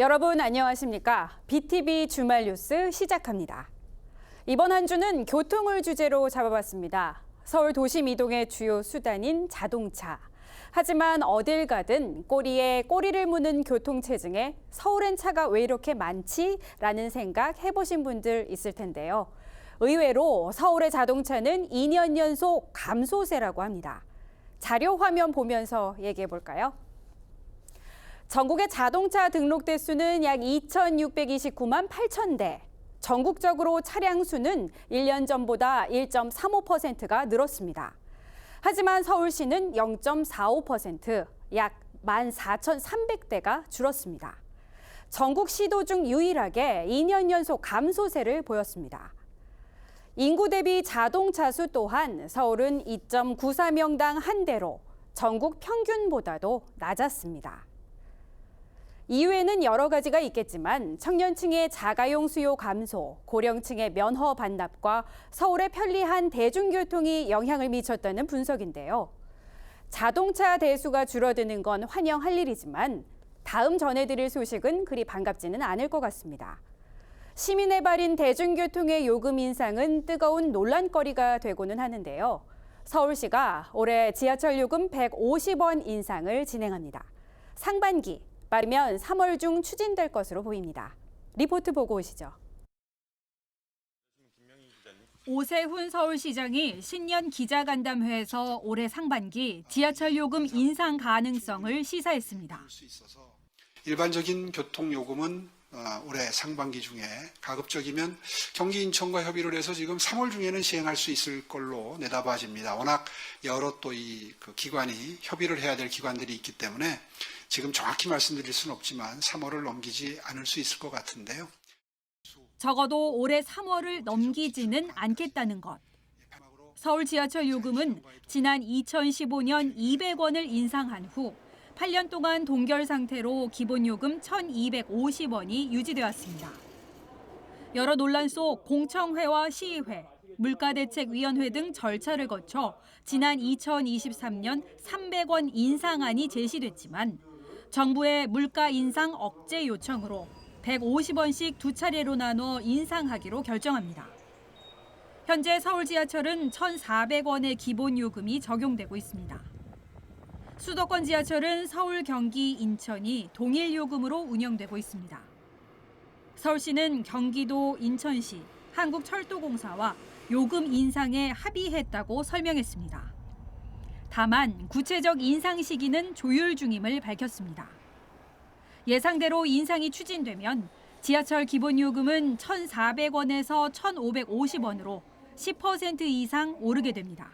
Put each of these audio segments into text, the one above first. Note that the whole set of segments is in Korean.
여러분 안녕하십니까? BTV 주말 뉴스 시작합니다. 이번 한 주는 교통을 주제로 잡아봤습니다. 서울 도심 이동의 주요 수단인 자동차. 하지만 어딜 가든 꼬리에 꼬리를 무는 교통체증에 서울엔 차가 왜 이렇게 많지? 라는 생각 해보신 분들 있을 텐데요. 의외로 서울의 자동차는 2년 연속 감소세라고 합니다. 자료 화면 보면서 얘기해 볼까요? 전국의 자동차 등록 대수는 약 2,629만 8천 대. 전국적으로 차량 수는 1년 전보다 1.35%가 늘었습니다. 하지만 서울시는 0.45%, 약 14,300대가 줄었습니다. 전국 시도 중 유일하게 2년 연속 감소세를 보였습니다. 인구 대비 자동차 수 또한 서울은 2.94명당 한 대로 전국 평균보다도 낮았습니다. 이유에는 여러 가지가 있겠지만 청년층의 자가용 수요 감소, 고령층의 면허 반납과 서울의 편리한 대중교통이 영향을 미쳤다는 분석인데요. 자동차 대수가 줄어드는 건 환영할 일이지만 다음 전해드릴 소식은 그리 반갑지는 않을 것 같습니다. 시민의 발인 대중교통의 요금 인상은 뜨거운 논란거리가 되고는 하는데요. 서울시가 올해 지하철 요금 150원 인상을 진행합니다. 상반기 빠르면 3월 중 추진될 것으로 보입니다. 리포트 보고 오시죠. 오세훈 서울시장이 신년 기자간담회에서 올해 상반기 지하철 요금 인상 가능성을 시사했습니다. 일반적인 교통 요금은 어, 올해 상반기 중에 가급적이면 경기 인천과 협의를 해서 지금 3월 중에는 시행할 수 있을 걸로 내다봐집니다. 워낙 여러 또 이 기관이 협의를 해야 될 기관들이 있기 때문에 지금 정확히 말씀드릴 수는 없지만 3월을 넘기지 않을 수 있을 것 같은데요. 적어도 올해 3월을 넘기지는 않겠다는 것. 서울 지하철 요금은 지난 2015년 200원을 인상한 후 8년 동안 동결 상태로 기본 요금 1,250원이 유지되었습니다. 여러 논란 속 공청회와 시의회, 물가대책위원회 등 절차를 거쳐 지난 2023년 300원 인상안이 제시됐지만 정부의 물가 인상 억제 요청으로 150원씩 두 차례로 나눠 인상하기로 결정합니다. 현재 서울 지하철은 1,400원의 기본 요금이 적용되고 있습니다. 수도권 지하철은 서울, 경기, 인천이 동일 요금으로 운영되고 있습니다. 서울시는 경기도, 인천시, 한국철도공사와 요금 인상에 합의했다고 설명했습니다. 다만 구체적 인상 시기는 조율 중임을 밝혔습니다. 예상대로 인상이 추진되면 지하철 기본 요금은 1,400원에서 1,550원으로 10% 이상 오르게 됩니다.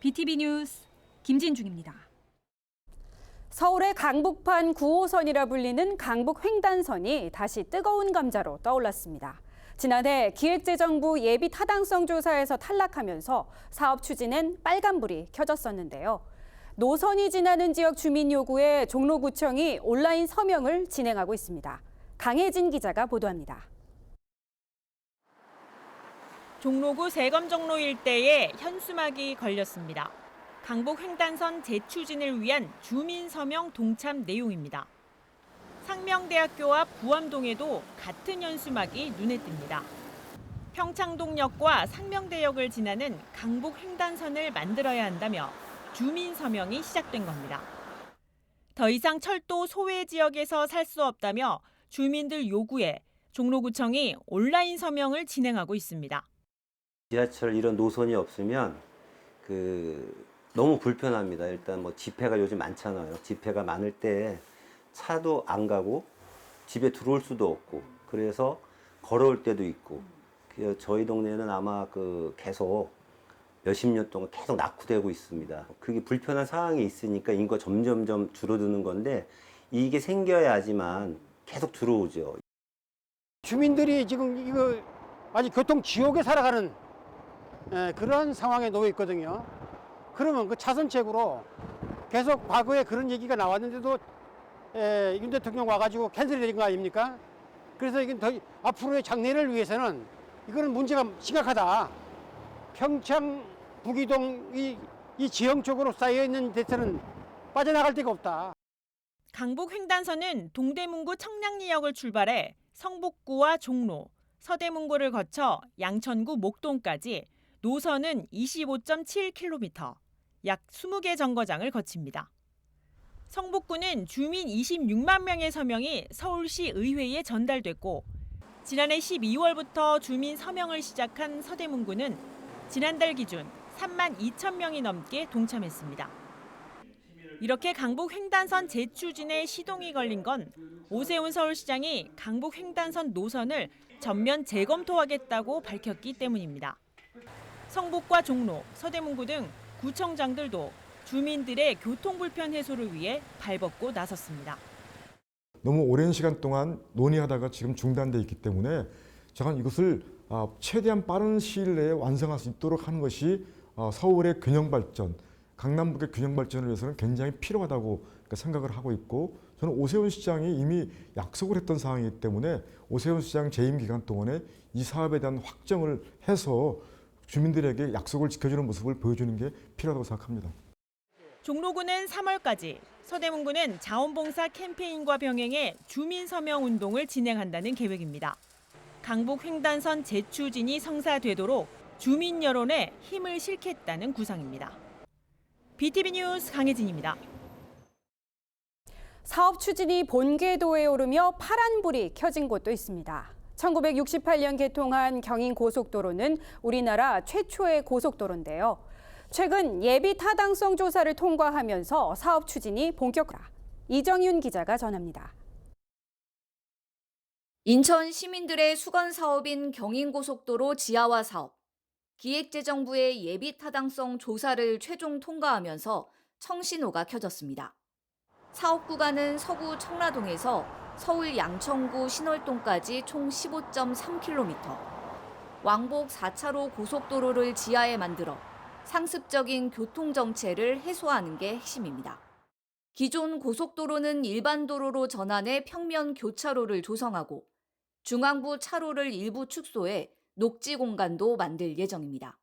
BTV 뉴스 김진중입니다. 서울의 강북판 9호선이라 불리는 강북 횡단선이 다시 뜨거운 감자로 떠올랐습니다. 지난해 기획재정부 예비 타당성 조사에서 탈락하면서 사업 추진엔 빨간불이 켜졌었는데요. 노선이 지나는 지역 주민 요구에 종로구청이 온라인 서명을 진행하고 있습니다. 강혜진 기자가 보도합니다. 종로구 세검정로 일대에 현수막이 걸렸습니다. 강북 횡단선 재추진을 위한 주민 서명 동참 내용입니다. 상명대학교와 부암동에도 같은 현수막이 눈에 띕니다. 평창동역과 상명대역을 지나는 강북 횡단선을 만들어야 한다며 주민 서명이 시작된 겁니다. 더 이상 철도 소외 지역에서 살 수 없다며 주민들 요구에 종로구청이 온라인 서명을 진행하고 있습니다. 지하철 이런 노선이 없으면 그 너무 불편합니다. 일단 뭐 집회가 요즘 많잖아요. 집회가 많을 때 차도 안 가고 집에 들어올 수도 없고 그래서 걸어올 때도 있고 그 저희 동네는 아마 그 계속 몇십 년 동안 계속 낙후되고 있습니다. 그게 불편한 상황이 있으니까 인구가 점점점 줄어드는 건데 이게 생겨야지만 계속 들어오죠. 주민들이 지금 이거 아주 교통 지옥에 살아가는 예, 그런 상황에 놓여 있거든요. 그러면 그 차선책으로 계속 과거에 그런 얘기가 나왔는데도 예, 윤 대통령 와가지고 캔슬이 된거 아닙니까? 그래서 이건 더 앞으로의 장래를 위해서는 이거는 문제가 심각하다. 평창 북이동 이, 이 지형 쪽으로 쌓여 있는 데서는 빠져나갈 데가 없다. 강북 횡단선은 동대문구 청량리역을 출발해 성북구와 종로, 서대문구를 거쳐 양천구 목동까지 노선은 25.7km, 약 20개 정거장을 거칩니다. 성북구는 주민 26만 명의 서명이 서울시 의회에 전달됐고 지난해 12월부터 주민 서명을 시작한 서대문구는 지난달 기준 3만 2천 명이 넘게 동참했습니다. 이렇게 강북 횡단선 재추진에 시동이 걸린 건 오세훈 서울시장이 강북 횡단선 노선을 전면 재검토하겠다고 밝혔기 때문입니다. 성북과 종로, 서대문구 등 구청장들도 주민들의 교통 불편 해소를 위해 발벗고 나섰습니다. 너무 오랜 시간 동안 논의하다가 지금 중단돼 있기 때문에 저는 이것을 아, 최대한 빠른 시일 내에 완성할 수 있도록 하는 것이 어, 서울의 균형 발전, 강남북의 균형 발전을 위해서는 굉장히 필요하다고 생각을 하고 있고 저는 오세훈 시장이 이미 약속을 했던 사항이기 때문에 오세훈 시장 재임 기간 동안에 이 사업에 대한 확정을 해서 주민들에게 약속을 지켜주는 모습을 보여주는 게 필요하다고 생각합니다. 종로구는 3월까지, 서대문구는 자원봉사 캠페인과 병행해 주민 서명 운동을 진행한다는 계획입니다. 강북 횡단선 재추진이 성사되도록 주민 여론에 힘을 실겠다는 구상입니다. BTV 뉴스 강혜진입니다. 사업 추진이 본궤도에 오르며 파란불이 켜진 곳도 있습니다. 1968년 개통한 경인 고속도로는 우리나라 최초의 고속도로인데요. 최근 예비 타당성 조사를 통과하면서 사업 추진이 본격화. 이정윤 기자가 전합니다. 인천 시민들의 수건 사업인 경인고속도로 지하화 사업. 기획재정부의 예비 타당성 조사를 최종 통과하면서 청신호가 켜졌습니다. 사업 구간은 서구 청라동에서 서울 양천구 신월동까지 총 15.3km. 왕복 4차로 고속도로를 지하에 만들어 상습적인 교통 정체를 해소하는 게 핵심입니다. 기존 고속도로는 일반 도로로 전환해 평면 교차로를 조성하고 중앙부 차로를 일부 축소해 녹지 공간도 만들 예정입니다.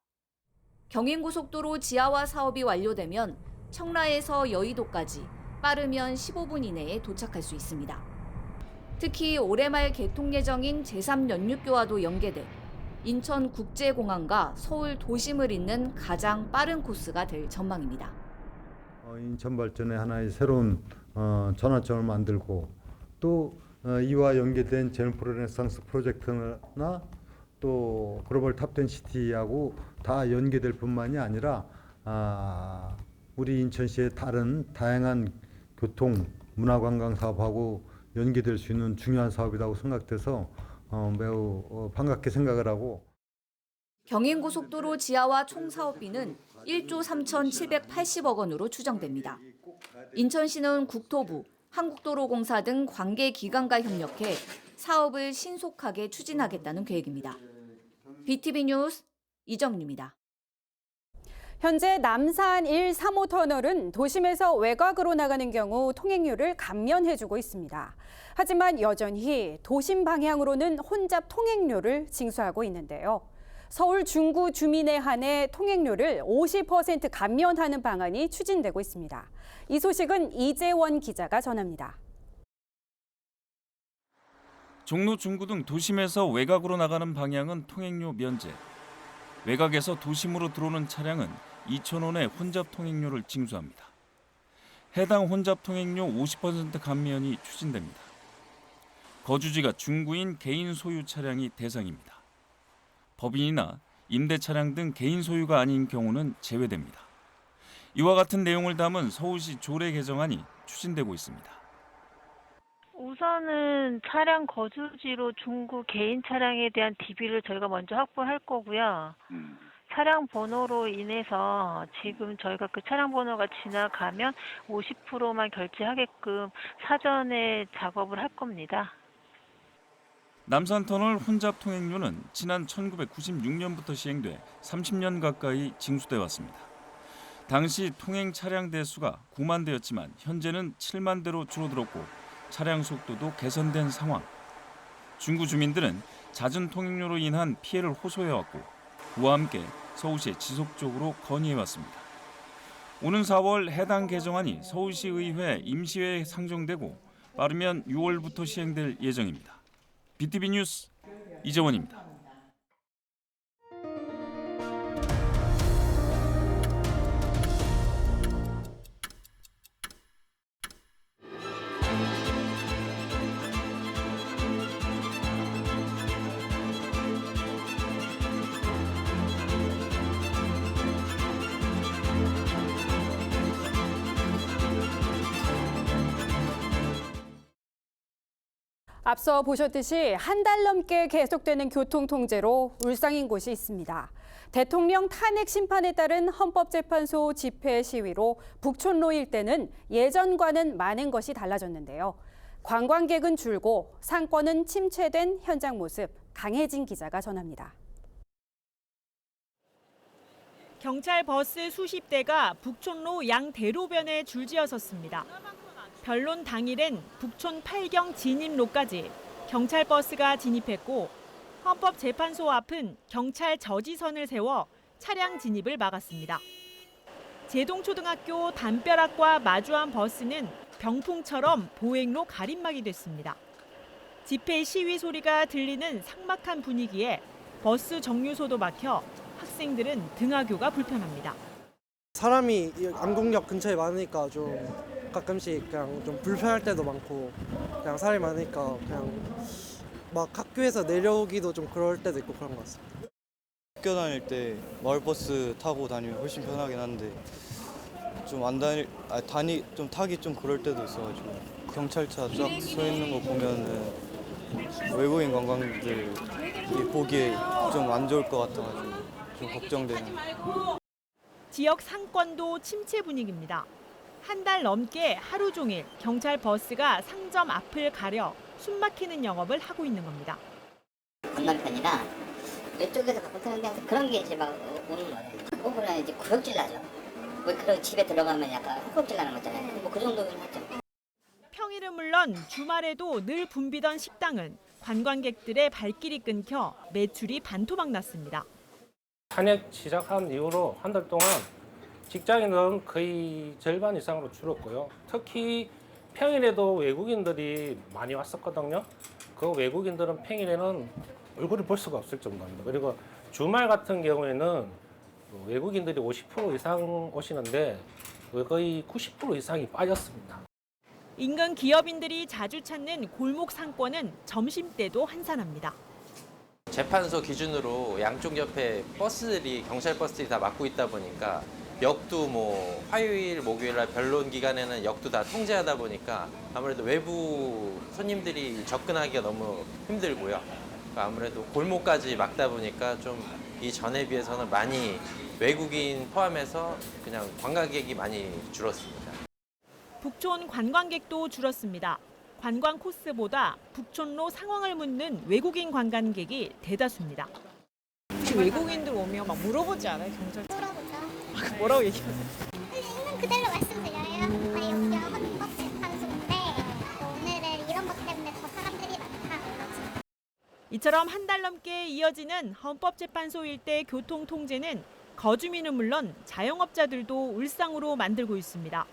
경인고속도로 지하화 사업이 완료되면 청라에서 여의도까지 빠르면 15분 이내에 도착할 수 있습니다. 특히 올해 말 개통 예정인 제3연륙교와도 연계돼 인천국제공항과 서울 도심을 잇는 가장 빠른 코스가 될 전망입니다. 어, 인천 발전의 하나의 새로운 어, 전환점을 만들고 또 어, 이와 연계된 제너프 르네상스 프로젝트나 또 글로벌 탑10 시티하고 다 연계될 뿐만이 아니라 아, 우리 인천시의 다른 다양한 교통 문화관광 사업하고 연계될 수 있는 중요한 사업이라고 생각돼서 어, 매우 어, 반갑게 생각을 하고 경인고속도로 지하화 총 사업비는 1조 3,780억 원으로 추정됩니다. 인천시는 국토부, 한국도로공사 등 관계 기관과 협력해 사업을 신속하게 추진하겠다는 계획입니다. BTV 뉴스 이정입니다. 현재 남산 1, 3호 터널은 도심에서 외곽으로 나가는 경우 통행료를 감면해주고 있습니다. 하지만 여전히 도심 방향으로는 혼잡 통행료를 징수하고 있는데요. 서울 중구 주민에 한해 통행료를 50% 감면하는 방안이 추진되고 있습니다. 이 소식은 이재원 기자가 전합니다. 종로 중구 등 도심에서 외곽으로 나가는 방향은 통행료 면제. 외곽에서 도심으로 들어오는 차량은 2,000원의 혼잡 통행료를 징수합니다. 해당 혼잡 통행료 50% 감면이 추진됩니다. 거주지가 중구인 개인 소유 차량이 대상입니다. 법인이나 임대 차량 등 개인 소유가 아닌 경우는 제외됩니다. 이와 같은 내용을 담은 서울시 조례 개정안이 추진되고 있습니다. 우선은 차량 거주지로 중구 개인 차량에 대한 DB를 저희가 먼저 확보할 거고요. 차량 번호로 인해서 지금 저희가 그 차량 번호가 지나가면 50%만 결제하게끔 사전에 작업을 할 겁니다. 남산터널 혼잡 통행료는 지난 1996년부터 시행돼 30년 가까이 징수돼 왔습니다. 당시 통행 차량 대수가 9만 대였지만 현재는 7만 대로 줄어들었고 차량 속도도 개선된 상황. 중구 주민들은 잦은 통행료로 인한 피해를 호소해 왔고 그와 함께 서울시에 지속적으로 건의해 왔습니다. 오는 4월 해당 개정안이 서울시의회 임시회에 상정되고 빠르면 6월부터 시행될 예정입니다. BTV 뉴스 이재원입니다. 앞서 보셨듯이 한 달 넘게 계속되는 교통 통제로 울상인 곳이 있습니다. 대통령 탄핵 심판에 따른 헌법재판소 집회 시위로 북촌로 일대는 예전과는 많은 것이 달라졌는데요. 관광객은 줄고 상권은 침체된 현장 모습 강혜진 기자가 전합니다. 경찰 버스 수십 대가 북촌로 양 대로변에 줄지어 섰습니다. 변론 당일엔 북촌 8경 진입로까지 경찰 버스가 진입했고 헌법재판소 앞은 경찰 저지선을 세워 차량 진입을 막았습니다. 제동초등학교 담벼락과 마주한 버스는 병풍처럼 보행로 가림막이 됐습니다. 집회 시위 소리가 들리는 삭막한 분위기에 버스 정류소도 막혀 학생들은 등하교가 불편합니다. 사람이 이 암곡역 근처에 많으니까 좀 가끔씩 그냥 좀 불편할 때도 많고 그냥 사람이 많으니까 그냥 막 학교에서 내려오기도 좀 그럴 때도 있고 그런 것 같습니다. 학교 다닐 때 마을버스 타고 다니면 훨씬 편하긴 한데 좀 안 다니 아 다니 좀 타기 좀 그럴 때도 있어가지고 경찰차 쫙 서 있는 거 보면은 외국인 관광객들이 보기에 좀 안 좋을 것 같아가지고 좀 걱정되는. 지역 상권도 침체 분위기입니다. 한 달 넘게 하루 종일 경찰 버스가 상점 앞을 가려 숨막히는 영업을 하고 있는 겁니다. 건너편이라 왼쪽에서 갖고 타는데 그런 게 이제 막 오는 거예요. 오브라 이제 구역질 나죠. 왜 그런 집에 들어가면 약간 헛구역질 나는 거잖아요. 뭐 그 정도긴 하죠. 평일은 물론 주말에도 늘 붐비던 식당은 관광객들의 발길이 끊겨 매출이 반토막 났습니다. 탄핵 시작한 이후로 한 달 동안 직장인은 거의 절반 이상으로 줄었고요. 특히 평일에도 외국인들이 많이 왔었거든요. 그 외국인들은 평일에는 얼굴을 볼 수가 없을 정도입니다. 그리고 주말 같은 경우에는 외국인들이 50% 이상 오시는데 거의 90% 이상이 빠졌습니다. 인근 기업인들이 자주 찾는 골목 상권은 점심때도 한산합니다. 재판소 기준으로 양쪽 옆에 버스들이 경찰 버스들이 다 막고 있다 보니까 역도 뭐 화요일, 목요일 날 변론 기간에는 역도 다 통제하다 보니까 아무래도 외부 손님들이 접근하기가 너무 힘들고요. 그러니까 아무래도 골목까지 막다 보니까 좀 이전에 비해서는 많이 외국인 포함해서 그냥 관광객이 많이 줄었습니다. 북촌 관광객도 줄었습니다. 관광 코스보다 북촌로 상황을 묻는 외국인 관광객이 대다수입니다. 외국인들 오면 막 물어보지 않아요? 물어보죠. 뭐라고 얘기하세요? 있는 그대로 말씀드려요. 아니 여기가 헌법 재판소인데 오늘은 이런 것 때문에 더 사람들이 많다. 이처럼 한 달 넘게 이어지는 헌법재판소 일대 교통 통제는 거주민은 물론 자영업자들도 울상으로 만들고 있습니다.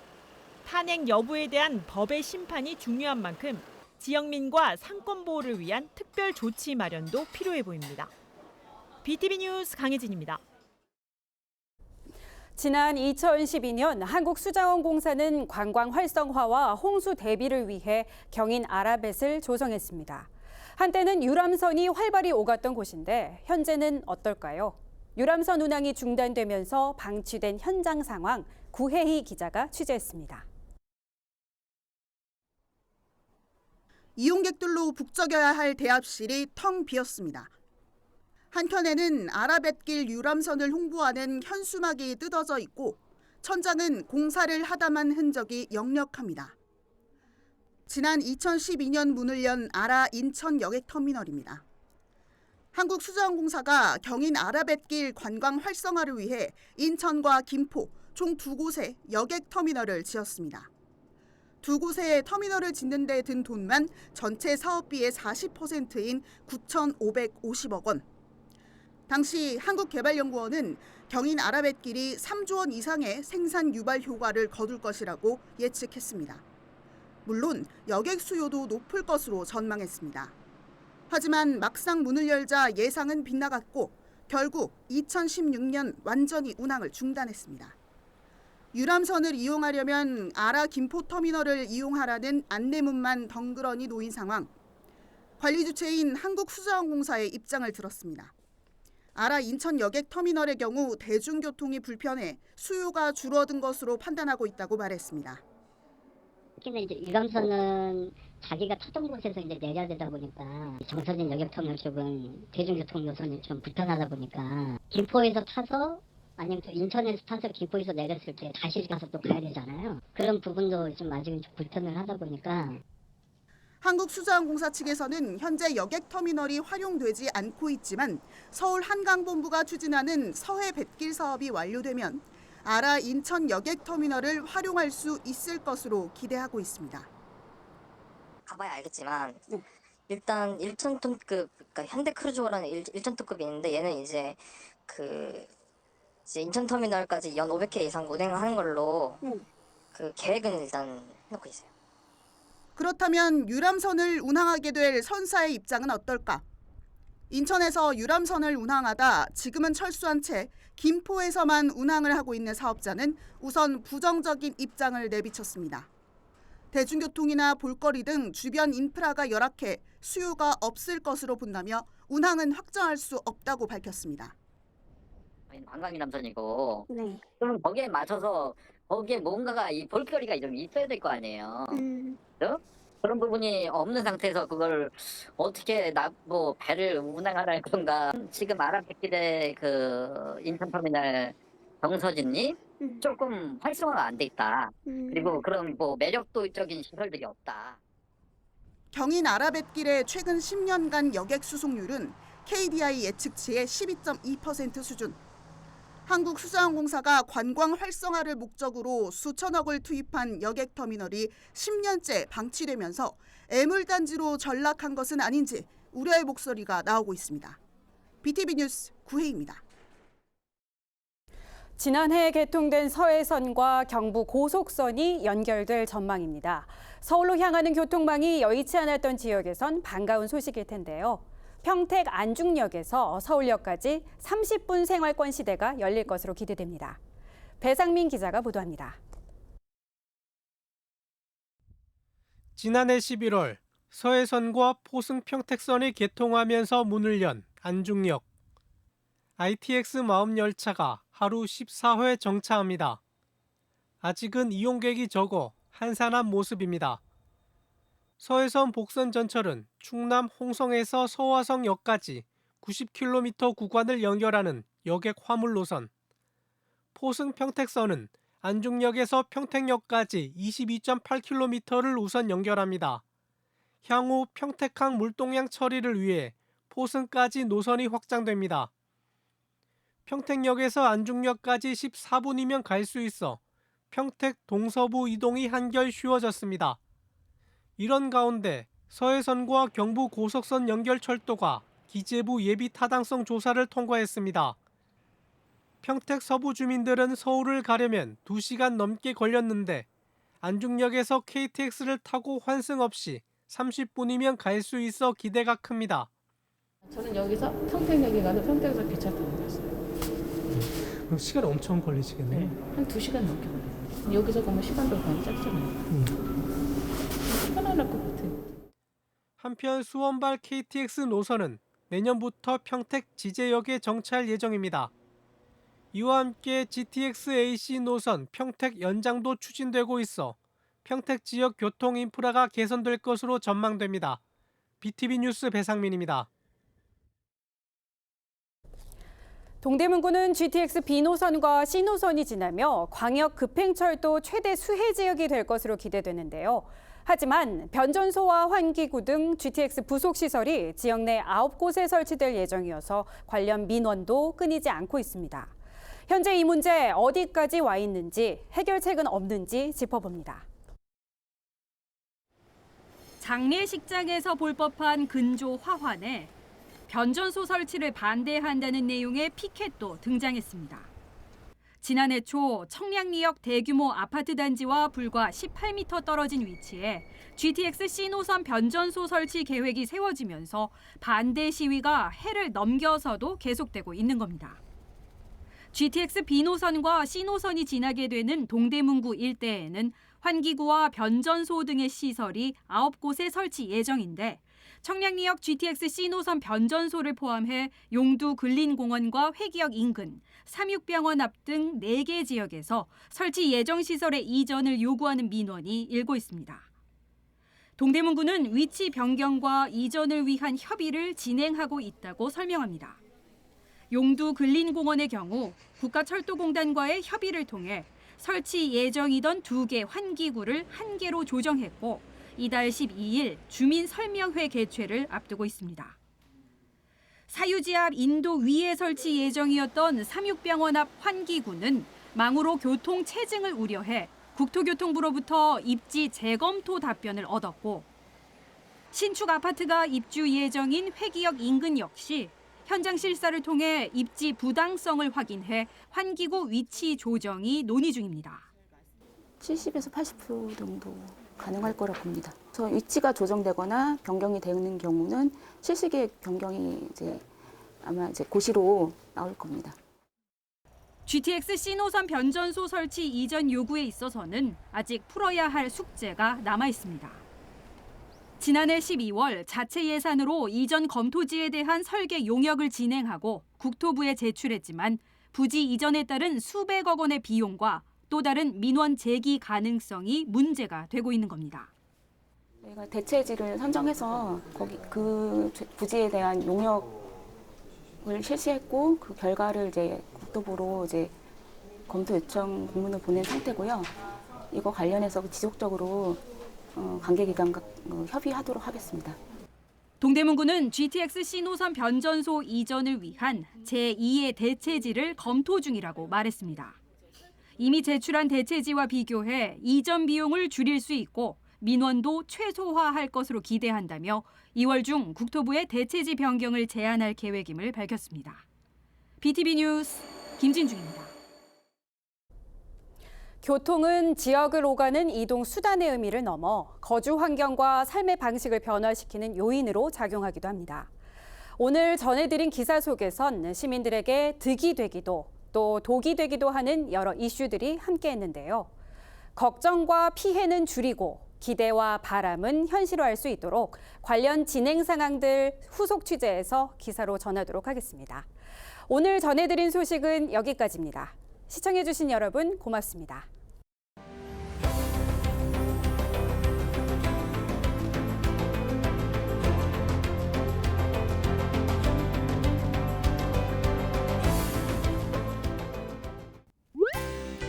탄핵 여부에 대한 법의 심판이 중요한 만큼 지역민과 상권 보호를 위한 특별 조치 마련도 필요해 보입니다. BTV 뉴스 강혜진입니다. 지난 2012년 한국수자원공사는 관광 활성화와 홍수 대비를 위해 경인 아라뱃을 조성했습니다. 한때는 유람선이 활발히 오갔던 곳인데 현재는 어떨까요? 유람선 운항이 중단되면서 방치된 현장 상황 구혜희 기자가 취재했습니다. 이용객들로 북적여야 할 대합실이 텅 비었습니다. 한켠에는 아라뱃길 유람선을 홍보하는 현수막이 뜯어져 있고 천장은 공사를 하다만 흔적이 역력합니다. 지난 2012년 문을 연 아라 인천 여객터미널입니다. 한국수자원공사가 경인 아라뱃길 관광 활성화를 위해 인천과 김포 총 두 곳에 여객터미널을 지었습니다. 두 곳의 터미널을 짓는 데 든 돈만 전체 사업비의 40%인 9,550억 원. 당시 한국개발연구원은 경인 아라뱃길이 3조 원 이상의 생산 유발 효과를 거둘 것이라고 예측했습니다. 물론 여객 수요도 높을 것으로 전망했습니다. 하지만 막상 문을 열자 예상은 빗나갔고 결국 2016년 완전히 운항을 중단했습니다. 유람선을 이용하려면 아라 김포 터미널을 이용하라는 안내문만 덩그러니 놓인 상황. 관리 주체인 한국수자원공사의 입장을 들었습니다. 아라 인천 여객 터미널의 경우 대중교통이 불편해 수요가 줄어든 것으로 판단하고 있다고 말했습니다. 특히나 이제 유람선은 자기가 타던 곳에서 이제 내려야 되다 보니까 정서진 여객터미널 쪽은 대중교통 노선이 좀 불편하다 보니까 김포에서 타서 아니면 또 인천에서 타서 김포에서 내렸을 때 다시 가서 또 가야 되잖아요. 그런 부분도 좀 아직은 좀 불편을 하다 보니까 한국수자원공사 측에서는 현재 여객 터미널이 활용되지 않고 있지만 서울 한강본부가 추진하는 서해 뱃길 사업이 완료되면 아라 인천 여객 터미널을 활용할 수 있을 것으로 기대하고 있습니다. 가봐야 알겠지만 일단 1톤급 그러니까 현대 크루즈호라는 1, 1톤급이 있는데 얘는 이제 그 이제 인천 터미널까지 연 500회 이상 운행을 하는 걸로 그 계획은 일단 해놓고 있어요. 그렇다면 유람선을 운항하게 될 선사의 입장은 어떨까? 인천에서 유람선을 운항하다 지금은 철수한 채 김포에서만 운항을 하고 있는 사업자는 우선 부정적인 입장을 내비쳤습니다. 대중교통이나 볼거리 등 주변 인프라가 열악해 수요가 없을 것으로 본다며 운항은 확정할 수 없다고 밝혔습니다. 관광 유람선이고 그러면 거기에 맞춰서 거기에 뭔가가 이 볼거리가 좀 있어야 될 거 아니에요. 그죠? 그런 부분이 없는 상태에서 그걸 어떻게 나 뭐 배를 운항하라는 건가? 지금 아랍백길의 그 인천터미널 정서진이 조금 활성화가 안 돼 있다. 그리고 그런 뭐 매력도적인 시설들이 없다. 경인 아라뱃길의 최근 10년간 여객 수송률은 KDI 예측치의 12.2% 수준. 한국수자원공사가 관광 활성화를 목적으로 수천억을 투입한 여객 터미널이 10년째 방치되면서 애물단지로 전락한 것은 아닌지 우려의 목소리가 나오고 있습니다. BTV 뉴스 구혜입니다. 지난해 개통된 서해선과 경부 고속선이 연결될 전망입니다. 서울로 향하는 교통망이 여의치 않았던 지역에선 반가운 소식일 텐데요. 평택 안중역에서 서울역까지 30분 생활권 시대가 열릴 것으로 기대됩니다. 배상민 기자가 보도합니다. 지난해 11월 서해선과 포승 평택선이 개통하면서 문을 연 안중역. ITX 마음 열차가 하루 14회 정차합니다. 아직은 이용객이 적어 한산한 모습입니다. 서해선 복선 전철은 충남 홍성에서 서화성역까지 90km 구간을 연결하는 여객 화물 노선. 포승 평택선은 안중역에서 평택역까지 22.8km를 우선 연결합니다. 향후 평택항 물동량 처리를 위해 포승까지 노선이 확장됩니다. 평택역에서 안중역까지 14분이면 갈 수 있어 평택 동서부 이동이 한결 쉬워졌습니다. 이런 가운데 서해선과 경부 고속선 연결철도가 기재부 예비 타당성 조사를 통과했습니다. 평택 서부 주민들은 서울을 가려면 2시간 넘게 걸렸는데 안중역에서 KTX를 타고 환승 없이 30분이면 갈 수 있어 기대가 큽니다. 저는 여기서 평택역에 가서 평택에서 기차 타고 갔어요. 그럼 시간 엄청 걸리시겠네요. 한 2시간 넘게 걸려요. 여기서 가면 시간도 많이 짧잖아요. 편안할 것 같아요. 한편 수원발 KTX 노선은 내년부터 평택 지제역에 정차할 예정입니다. 이와 함께 GTX AC 노선 평택 연장도 추진되고 있어 평택 지역 교통 인프라가 개선될 것으로 전망됩니다. BTV 뉴스 배상민입니다. 동대문구는 GTX B노선과 C노선이 지나며 광역 급행철도 최대 수혜 지역이 될 것으로 기대되는데요. 하지만 변전소와 환기구 등 GTX 부속 시설이 지역 내 9곳에 설치될 예정이어서 관련 민원도 끊이지 않고 있습니다. 현재 이 문제 어디까지 와 있는지 해결책은 없는지 짚어봅니다. 장례식장에서 볼 법한 근조 화환에 변전소 설치를 반대한다는 내용의 피켓도 등장했습니다. 지난해 초 청량리역 대규모 아파트 단지와 불과 18m 떨어진 위치에 GTX C노선 변전소 설치 계획이 세워지면서 반대 시위가 해를 넘겨서도 계속되고 있는 겁니다. GTX B노선과 C노선이 지나게 되는 동대문구 일대에는 환기구와 변전소 등의 시설이 9곳에 설치 예정인데 청량리역 GTX C노선 변전소를 포함해 용두 근린공원과 회기역 인근, 삼육병원 앞 등 4개 지역에서 설치 예정 시설의 이전을 요구하는 민원이 일고 있습니다. 동대문구는 위치 변경과 이전을 위한 협의를 진행하고 있다고 설명합니다. 용두 근린공원의 경우 국가철도공단과의 협의를 통해 설치 예정이던 두 개 환기구를 한 개로 조정했고 이달 12일 주민 설명회 개최를 앞두고 있습니다. 사유지 앞 인도 위에 설치 예정이었던 삼육병원 앞 환기구는 망우로 교통 체증을 우려해 국토교통부로부터 입지 재검토 답변을 얻었고 신축 아파트가 입주 예정인 회기역 인근 역시 현장 실사를 통해 입지 부당성을 확인해 환기구 위치 조정이 논의 중입니다. 70에서 80% 정도 가능할 거라 봅니다. 그래서 위치가 조정되거나 변경이 되는 경우는 실시계획 변경이 이제 아마 이제 고시로 나올 겁니다. GTX C노선 변전소 설치 이전 요구에 있어서는 아직 풀어야 할 숙제가 남아 있습니다. 지난해 12월 자체 예산으로 이전 검토지에 대한 설계 용역을 진행하고 국토부에 제출했지만 부지 이전에 따른 수백억 원의 비용과 또 다른 민원 제기 가능성이 문제가 되고 있는 겁니다. 저희가 대체지를 선정해서 거기 그 부지에 대한 용역을 실시했고 그 결과를 이제 국토부로 이제 검토 요청 공문을 보낸 상태고요. 이거 관련해서 지속적으로 어, 관계기관과 어, 협의하도록 하겠습니다. 동대문구는 GTX C노선 변전소 이전을 위한 제2의 대체지를 검토 중이라고 말했습니다. 이미 제출한 대체지와 비교해 이전 비용을 줄일 수 있고 민원도 최소화할 것으로 기대한다며 2월 중 국토부에 대체지 변경을 제안할 계획임을 밝혔습니다. BTV 뉴스 김진중입니다. 교통은 지역을 오가는 이동 수단의 의미를 넘어 거주 환경과 삶의 방식을 변화시키는 요인으로 작용하기도 합니다. 오늘 전해드린 기사 속에선 시민들에게 득이 되기도 또 독이 되기도 하는 여러 이슈들이 함께 했는데요. 걱정과 피해는 줄이고 기대와 바람은 현실화할 수 있도록 관련 진행 상황들 후속 취재해서 기사로 전하도록 하겠습니다. 오늘 전해드린 소식은 여기까지입니다. 시청해주신 여러분 고맙습니다.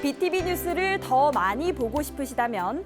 BTV 뉴스를 더 많이 보고 싶으시다면